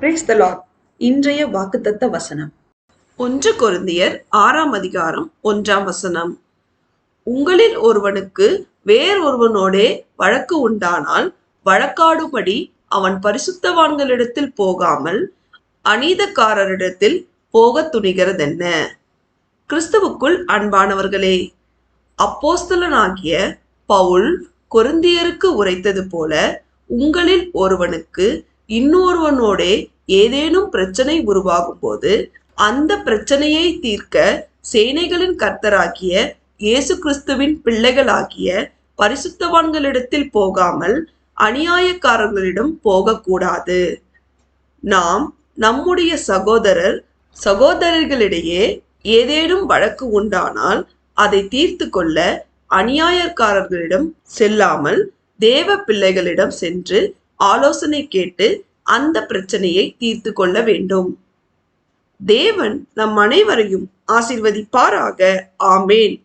Brace த Lord இன்றைய வாக்குத்தத்த வசனம். ஒன்று குருந்தியர் ஆறாம் அதிகாரம் ஒன்றாம் வசனம். உங்களில் ஒருவனுக்கு வேறொருவனோடே வழக்கு உண்டானால் வழக்காடுபடி அவன் பரிசுத்தவான்களிடத்தில் போகாமல் அநீதக்காரரிடத்தில் போக துணிகிறதென்ன? கிறிஸ்துவுக்குள் அன்பானவர்களே அப்போஸ்தலனாகிய பவுல் கொரிந்தியருக்கு உரைத்தது போல உங்களில் ஒருவனுக்கு இன்னொருவனோடே ஏதேனும் பிரச்சனை உருவாகும் போது அந்த பிரச்சனையை தீர்க்க சேனைகளின் கர்த்தராகிய இயேசு கிறிஸ்துவின் பிள்ளைகளாகிய பரிசுத்தவான்களிடத்தில் போகாமல் அநியாயக்காரர்களிடம் போகக்கூடாது. நாம் நம்முடைய சகோதரர் சகோதரர்களிடையே ஏதேனும் வழக்கு உண்டானால் அதை தீர்த்து கொள்ள அநியாயக்காரர்களிடம் செல்லாமல் தேவ பிள்ளைகளிடம் சென்று ஆலோசனை கேட்டு அந்த பிரச்சனையை தீர்த்து கொள்ள வேண்டும். தேவன் நம் அனைவரையும் ஆசிர்வதிப்பாராக. ஆமேன்.